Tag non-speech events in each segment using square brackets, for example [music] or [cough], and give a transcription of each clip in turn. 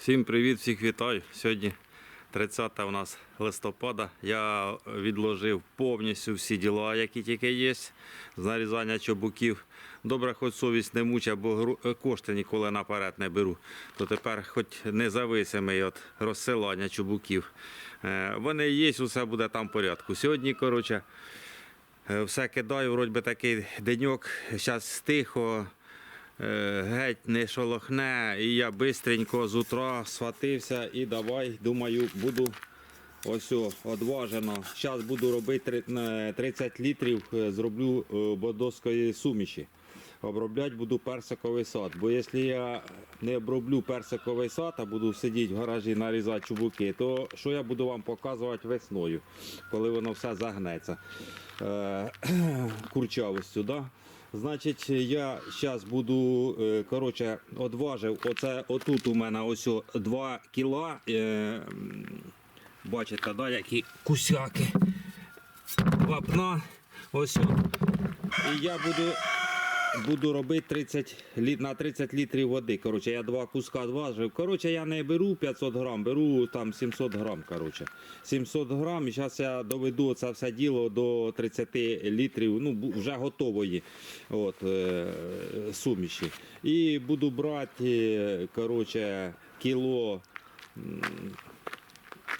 Всім привіт, всіх вітаю. Сьогодні 30 у нас листопада. Я відложив повністю всі діла, які тільки є, з нарізання чобуків. Добре, хоч совість не муча, бо кошти ніколи наперед не беру. То тепер хоч независимий від розсилання чобуків. Е, Вони є, усе буде там в порядку. Сьогодні, коротше, е, все кидаю, вроді би такий деньок, зараз тихо. Е, геть не шолохне, і я бистренько з утра схватився і давай, думаю, буду ось одважено. Зараз буду робити три- е, 30 літрів, е, зроблю бодоської суміші. Обробляти буду персиковий сад. Бо якщо я не оброблю персиковий сад, а буду сидіти в гаражі нарізати чубуки, то що я буду вам показувати весною, коли воно все загнеться е, [clears throat] курчавостю. Да? Значить, я зараз буду, е, коротше, одважив. Оце отут у мене ось 2 кіла. Е, бачите, да, які кусяки вапна. Ось. І я буду, буду робити 30 літ, на 30 літрів води. Коротше, я два куска зважив. Коротше, я не беру 500 грам, беру там 700 грам. Коротше. 700 грам. І зараз я доведу це все діло до 30 літрів, ну, вже готової от, е, суміші. І буду брати е, коротше, кіло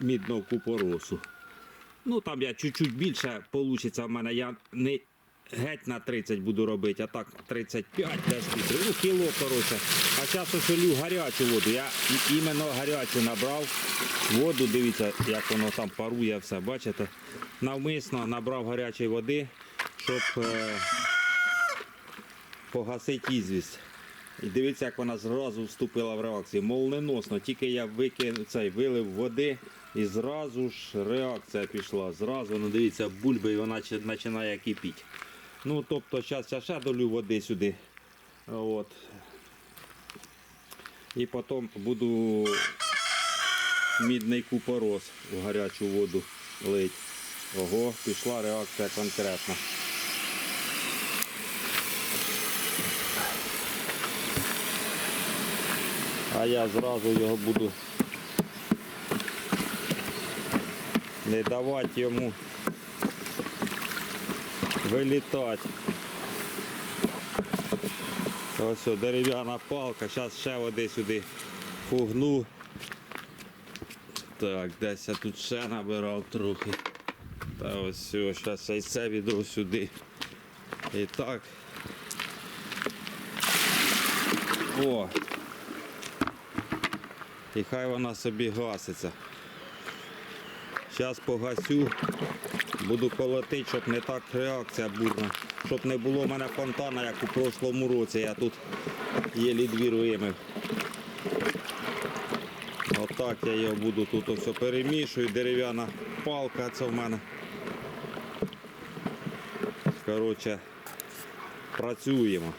мідного купоросу. Ну там я чуть-чуть більше вийде в мене. Я не геть на 30 буду робити, а так 35 десь літрів. Ну, кіло, коротше. А зараз ось гарячу воду. Я іменно гарячу набрав воду. Дивіться, як воно там парує все. Бачите? Навмисно набрав гарячої води, щоб е, погасити ізвість. І дивіться, як вона зразу вступила в реакцію. Молниносно, тільки я викинув цей вилив води і зразу ж реакція пішла. Зразу, ну дивіться, бульби і вона починає кипіти. Ну, тобто, зараз я ще долю води сюди. От. І потім буду мідний купорос в гарячу воду лить. Ого, пішла реакція конкретна. А я зразу його буду не давати йому вилітати. Ось о, дерев'яна палка, зараз ще води сюди фугну. Так, десь я тут ще набирав трохи. Та ось все, зараз й це відро сюди. І так. О, і хай вона собі гаситься. Зараз погасю, буду колотити, щоб не так реакція бурна. Щоб не було в мене фонтана, як у прошлому році. Я тут єлі двір вимив. Отак я його буду тут все перемішую. Дерев'яна палка це в мене. Коротше, працюємо.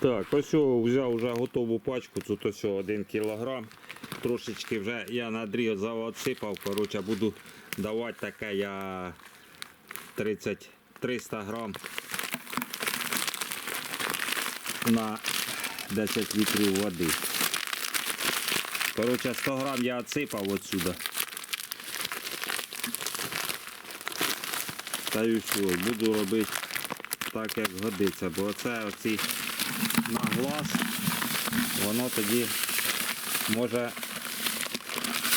Так, ось взяв вже готову пачку, тут ось 1 кілограм. Трошечки вже я на дрізав отсипав, коротше, буду давати таке я 30 300 грам на 10 літрів води. Коротше, 100 грам я отсипав отсюда. Та й все, буду робити так, як годиться, бо оце оці на глаз, воно тоді може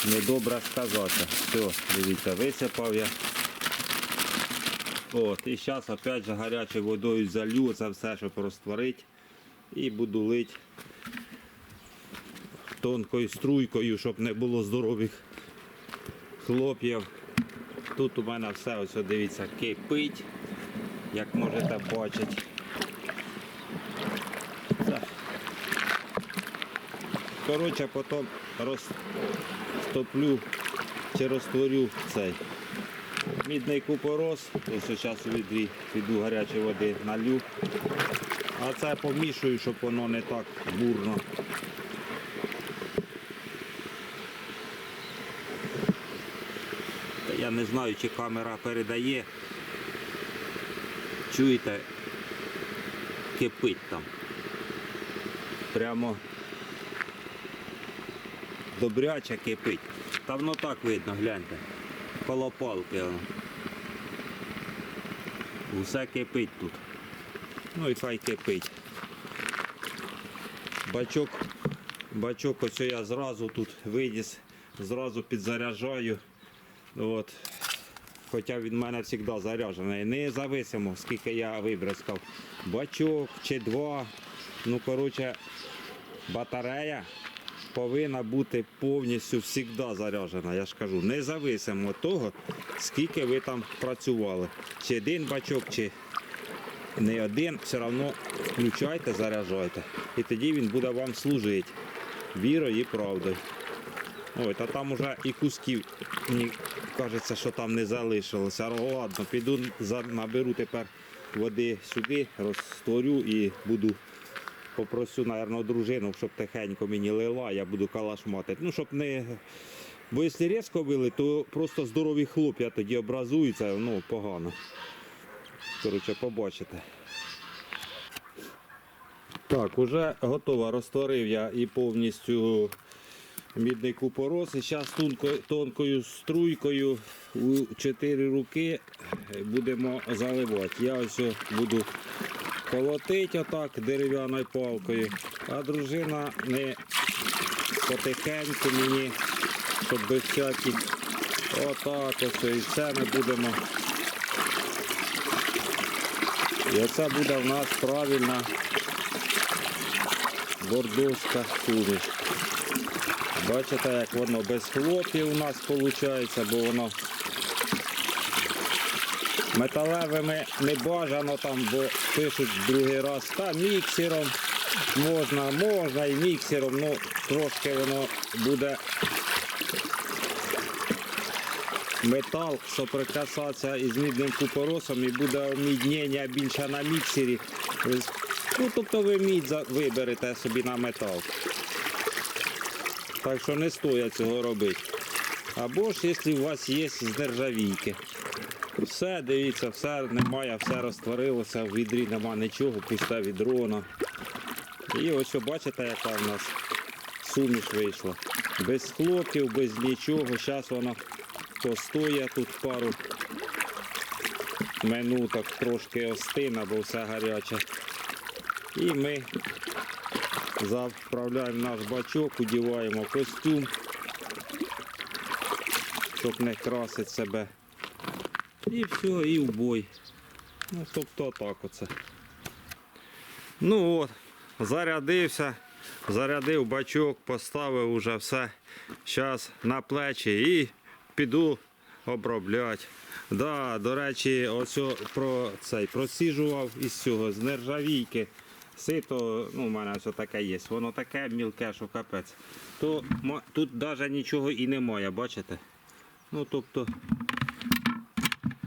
недобре сказати. Все, дивіться, висипав я. От, і зараз опять же гарячою водою залью це все, щоб розтворити. І буду лити тонкою струйкою, щоб не було здорових хлоп'ів. Тут у мене все ось дивіться кипить, як можете бачити. Коротше, потім розтоплю чи розтворю цей мідний купорос. Ось зараз у відрі піду гарячої води налю. А це помішую, щоб воно не так бурно. Я не знаю, чи камера передає. Чуєте, кипить там. Прямо добряче кипить. Та воно так видно, гляньте. Коло палки. воно. Усе кипить тут. Ну і хай кипить. Бачок, бачок ось я зразу тут виніс, зразу підзаряджаю. От. Хоча він в мене завжди заряджений. Не зависимо, скільки я вибризкав. Бачок чи два. Ну, коротше, батарея повинна бути повністю завжди заряджена. Я ж кажу, независимо від того, скільки ви там працювали. Чи один бачок, чи не один, все одно включайте, заряджайте. І тоді він буде вам служити вірою і правдою. Ой, та там уже і кусків, мені кажеться, що там не залишилося. Ладно, піду наберу тепер води сюди, розтворю і буду попросю, мабуть, дружину, щоб тихенько мені лила, я буду калашматити. Ну, щоб не. Бо якщо різко вили, то просто здорові хлоп'я тоді образуються, ну, погано. Коротше, побачите. Так, уже готово. Розтворив я і повністю мідний купорос. І зараз тонкою, струйкою у чотири руки будемо заливати. Я ось буду колотити отак дерев'яною палкою, а дружина не потихеньку мені, щоб без всяких отак ось і все ми будемо. І оце буде в нас правильна бордовська суміш. Бачите, як воно без хлопів у нас виходить, бо воно металевими не бажано там, бо пишуть другий раз, та міксером можна, можна і міксером, ну трошки воно буде метал соприкасатися із мідним купоросом і буде оміднення більше на міксері. Ну, тобто ви мідь виберете собі на метал. Так що не стоїть цього робити. Або ж якщо у вас є з нержавійки. Все, дивіться, все немає, все розтворилося, в відрі нема нічого, пусте відро. І ось бачите, яка в нас суміш вийшла. Без хлопів, без нічого. Зараз воно постоє тут пару минуток, трошки остине, бо все гаряче. І ми заправляємо наш бачок, одіваємо костюм, щоб не красити себе. І все, і в бой. Ну, тобто так оце. Ну от, зарядився, зарядив бачок, поставив уже все. Зараз на плечі і піду обробляти. Да, до речі, ось про цей просіжував із цього з нержавійки. Сито, ну, у мене все таке є. Воно таке мілке, що капець. То тут навіть нічого і немає, бачите? Ну, тобто,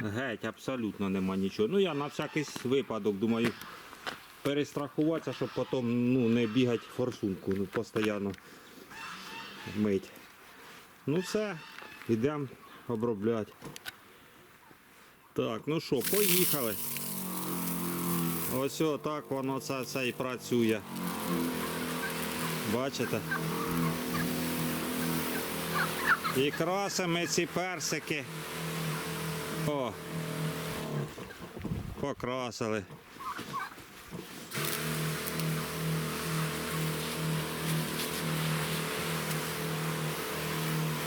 геть, абсолютно нема нічого. Ну, я на всякий випадок думаю перестрахуватися, щоб потім ну, не бігати форсунку, ну, постійно мить. Ну все, йдемо обробляти. Так, ну що, поїхали. Ось так воно це все і працює. Бачите? І красимо ці персики. О! Покрасили.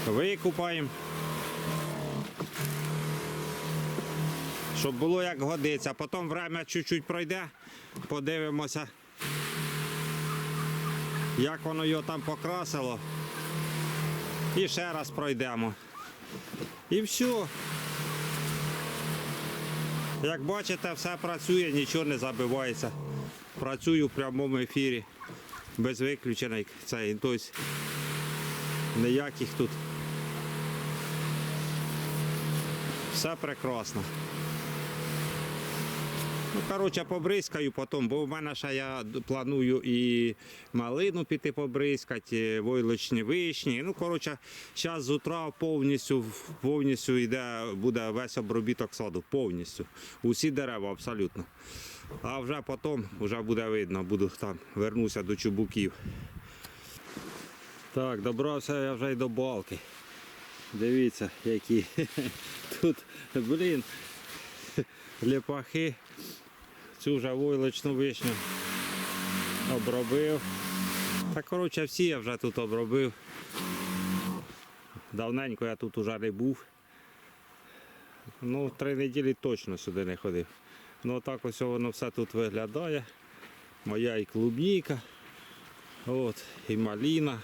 Викупаємо. Щоб було як годиться. Потім время чуть-чуть пройде, подивимося, як воно його там покрасило. І ще раз пройдемо. І все. Як бачите, все працює, нічого не забивається. Працюю в прямому ефірі. Без виключений цей. Тобто ніяких тут. Все прекрасно. Ну, коротше, побризкаю потім, бо в мене ще я планую і малину піти побризкати, войлочні вишні. Ну, коротше, зараз з утра повністю, повністю йде, буде весь обробіток саду, повністю. Усі дерева абсолютно. А вже потім вже буде видно, буду там, вернуся до чубуків. Так, добрався я вже й до балки. Дивіться, які [laughs] тут, блін, ліпахи. Цю вже войлочну вишню обробив. Та коротше всі я вже тут обробив. Давненько я тут уже не був. Ну, три неділі точно сюди не ходив. Ну так ось воно все тут виглядає. Моя і клубніка. От, і маліна.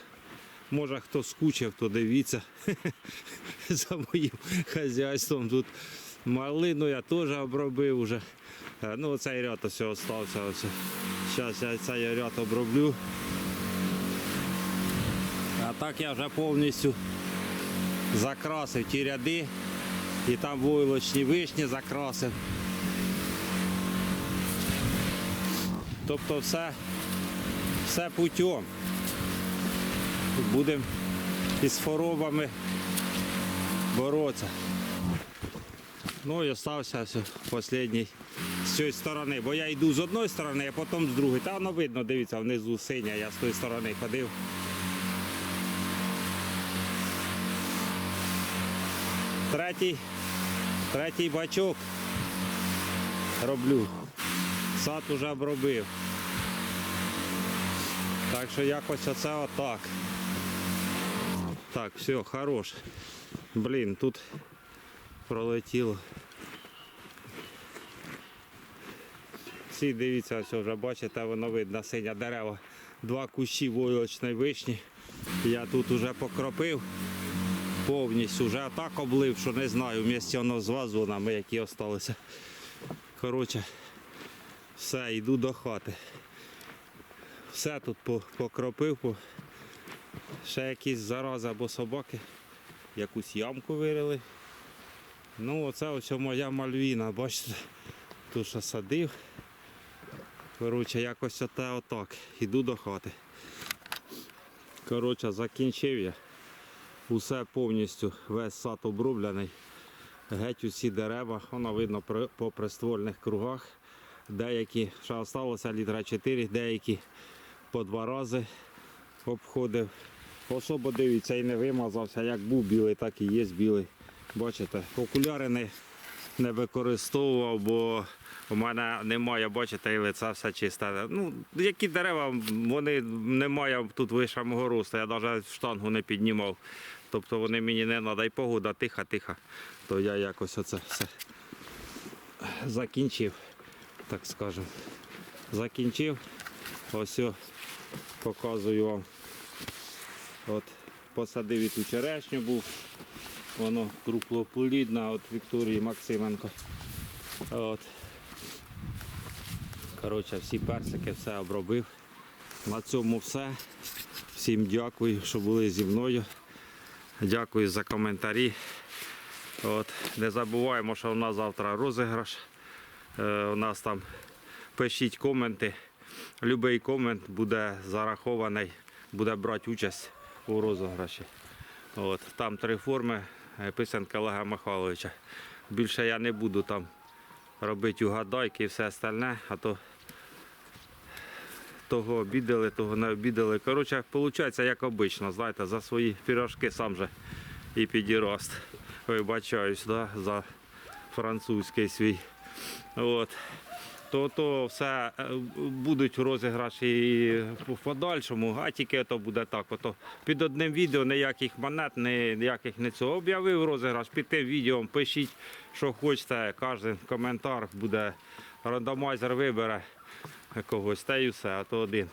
Може хто скучив, то дивіться [laughs] за моїм хазяйством. Тут малину я теж обробив вже. Е, Ну, цей ряд ось остався. Зараз я цей ряд оброблю. А так я вже повністю закрасив ті ряди. І там войлочні вишні закрасив. Тобто все, все путем. Будемо із хворобами боротися. Ну і все останній з цієї сторони, бо я йду з одної сторони, а потім з другої. Та воно видно, дивіться, внизу синя, я з тої сторони ходив. Третій, третій бачок роблю. Сад уже обробив. Так що якось оце отак. Так, все, хорош. Блін, тут пролетіло. Всі дивіться, ось вже бачите, воно видно синя дерева. Два кущі войлочної вишні. Я тут уже покропив повністю, вже так облив, що не знаю, вместе воно з вазонами, які залишилися. Коротше, все, йду до хати. Все тут покропив, ще якісь зарази або собаки, якусь ямку вирили. Ну, оце ось моя мальвіна, бачите, тут що садив. Коротше, якось оте отак. Іду до хати. Коротше, закінчив я. Усе повністю, весь сад оброблений. Геть усі дерева, воно видно по приствольних кругах. Деякі, ще залишилося літра 4, деякі по два рази обходив. Особо дивіться і не вимазався, як був білий, так і є білий. Бачите, окуляри не, не використовував, бо у мене немає, бачите, і лице все чисте. Ну, які дерева, вони немає тут вище мого росту, я навіть штангу не піднімав. Тобто вони мені не треба, і погода тиха-тиха. То я якось оце все закінчив, так скажемо. Закінчив. Ось показую вам. От посадив і ту черешню був. Воно круглоплідна от Вікторії Максименко. От. Коротше, всі персики все обробив. На цьому все. Всім дякую, що були зі мною. Дякую за коментарі. От. Не забуваємо, що у нас завтра розіграш. Е, у нас там пишіть коменти. Любий комент буде зарахований, буде брати участь у розіграші. От. Там три форми писанка Олега Михайловича. Більше я не буду там робити угадайки і все остальне, а то того обідали, того не обідали. Коротше, виходить, як обично, знаєте, за свої пірожки сам же і підірост. Вибачаюсь, да, за французький свій. От. То, то все е, будуть розіграші в подальшому, а тільки то буде так. Ото під одним відео ніяких монет, ніяких не цього. Об'явив розіграш, під тим відео пишіть, що хочете. Кожен коментар буде рандомайзер вибере когось, та і все, а то один.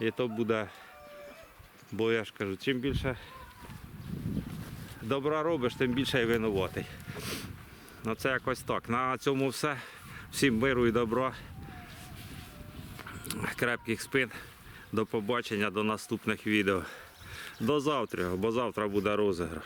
І то буде, бо я ж кажу, чим більше добра робиш, тим більше і винуватий. Ну це якось так. На цьому все. Всім миру і добра. Крепких спин. До побачення, до наступних відео. До завтра, бо завтра буде розіграш.